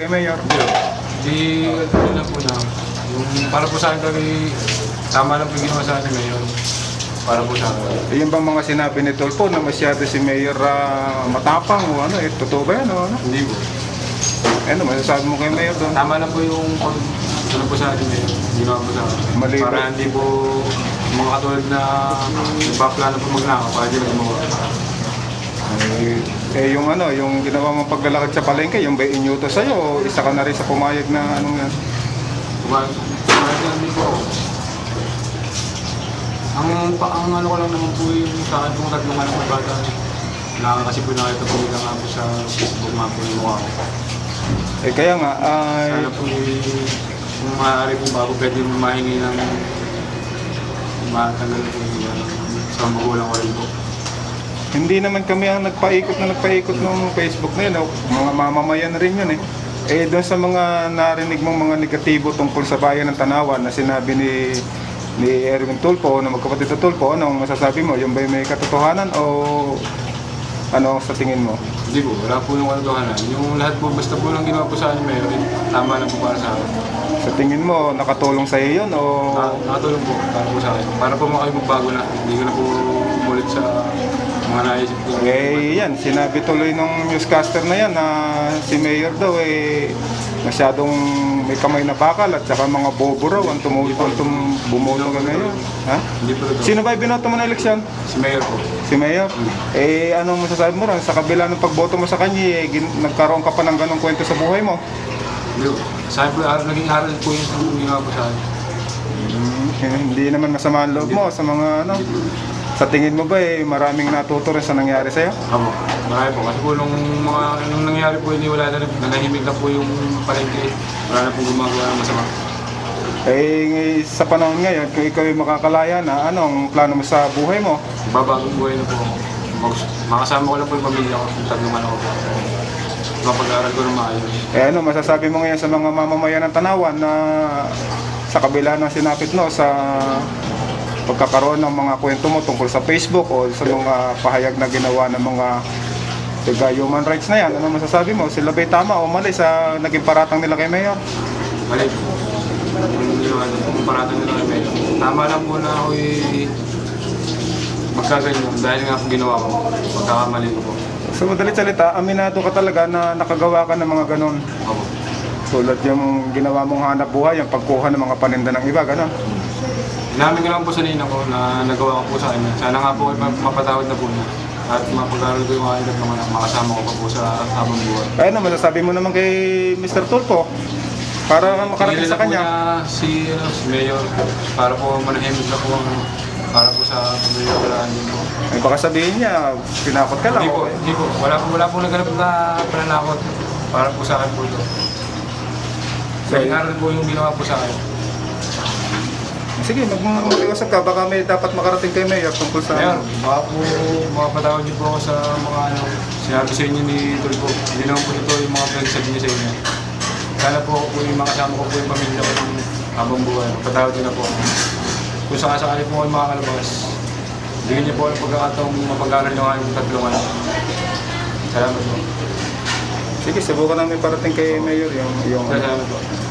Kay Mayor. Di, ano lang po na, yung para po sa akin kami, tama lang po yung ginawa sa akin ngayon. Para po sa akin. Yung bang mga sinabi ni Tolpo na masyado si Mayor ah, matapang o ano, eh, totoo ba yan o ano? Hindi po. Ano, masasabi mo kay Mayor doon? Tama lang po yung pag, ano po sa akin ngayon, ginawa po sa akin. Mali ba? Para hindi po mga katulad na nagpaplano po magnakaw, para di na gumawa. Eh, eh, yung ano, yung ginawa mong paglalakad sa palengke, yung ba inyuto sa'yo o isa ka na rin sa pumayag na anong yan? Kumain lang din po. Ang, pa, ang ano ko lang naman po yung sa akin pong tatlong anak na bata. Na kasi po nakita po nila nga po sa Facebook nga po yung mukha ko. Eh kaya nga, ay, Sana po yung kung maaari po bago pwede mahingi ng matanggal po yung uh, sa magulang ko rin po. Hindi naman kami ang nagpaikot na nagpaikot ng Facebook na yun. oh. Mga mamamayan rin yun eh. Eh doon sa mga narinig mong mga negatibo tungkol sa bayan ng Tanawan na sinabi ni ni Erwin Tulpo na magkapatid na Tulpo, anong masasabi mo? Yung ba may katotohanan o ano sa tingin mo? Hindi po, wala po yung katotohanan. Yung lahat po, basta po lang ginawa po sa akin, Mayor, tama lang po para sa akin. Sa tingin mo, nakatulong sa iyo yun o Na, nakatulong po para po sa akin. Para po makipagbago na. Hindi ko na po umulit sa mga naisip ko. Eh, yan, sinabi tuloy nung newscaster na yan na si Mayor daw eh masyadong may kamay na bakal at saka mga bobo raw ang tumutol tum bumuno ka ngayon. Ha? Hindi po ito. Sino ba ibinoto mo na eleksyon? Si Mayor po. Si Mayor? Eh, anong masasabi mo ron? Sa kabila ng pagboto mo sa kanya, eh, gin- nagkaroon ka pa ng ganong kwento sa buhay mo. Hindi po. Sa akin po, aral, naging aral po yung ginawa po sa akin. Eh, hindi naman masama ang loob mo sa mga ano. Sa tingin mo ba eh, maraming natuto rin sa nangyari sa'yo? Ako. Marami po. Kasi po nung, mga, nung nangyari po yun, wala na rin. Nanahimik na po yung palengke. Wala na po gumagawa ng masama. Eh, sa panahon ngayon, kung ikaw ay makakalaya na, anong plano mo sa buhay mo? Babagong buhay na po ako. Mag- makasama ko lang po yung pamilya ko. Yung tatlong anak ko po. Mapag-aaral ko ng maayos. Eh ano, masasabi mo ngayon sa mga mamamayan ng Tanawan na sa kabila ng sinapit no sa pagkakaroon ng mga kwento mo tungkol sa Facebook o sa mga pahayag na ginawa ng mga taga human rights na yan, ano masasabi mo? Sila ba'y tama o mali sa naging paratang nila kay Mayor? Mali po. Yung yun, kung paratan nila kay Mayor. Tama lang po na ako'y magkaganyan dahil nga ginawa ko. Pagkakamali ko po. Sa madalit salita, aminado ka talaga na nakagawa ka ng mga ganon. Ako. Tulad yung ginawa mong hanap buhay, yung pagkuha ng mga paninda ng iba, ganon. Inamin ko lang po sa nina ko na nagawa ko po sa kanya. Sana nga po ay mapatawad na po niya. At mapag-aaral ko yung mga edad ng anak, makasama ko pa po sa habang buhay. Kaya ano, masasabi mo naman kay Mr. Tulpo para makarating sa kanya. si, ano, si Mayor para po manahimik na po ang para po sa pamilya lang din po. Ay baka sabihin niya, pinakot ka lang. Hindi po, hindi po. Wala po, wala po naganap na pananakot para po sa akin po ito. So, Dahil aral po yung ginawa po sa akin. Sige, mag mag-iusap ka. Baka may dapat makarating kay Mayor tungkol sa... Mayor, baka po niyo po ako sa mga ano, sinabi sa inyo ni Tulpo. Hindi naman po ito yung mga pinagsabi niya sa inyo. Sana po po yung makasama ko po yung pamilya ko ng habang buhay. Patawad niyo na po. ako. Kung sakasakali po kayo makakalabas, bigyan niyo po ang pagkakataong mapag-aaral niyo ang tatlungan. Salamat po. Sige, subukan namin parating kay Mayor yung... yung Salamat po.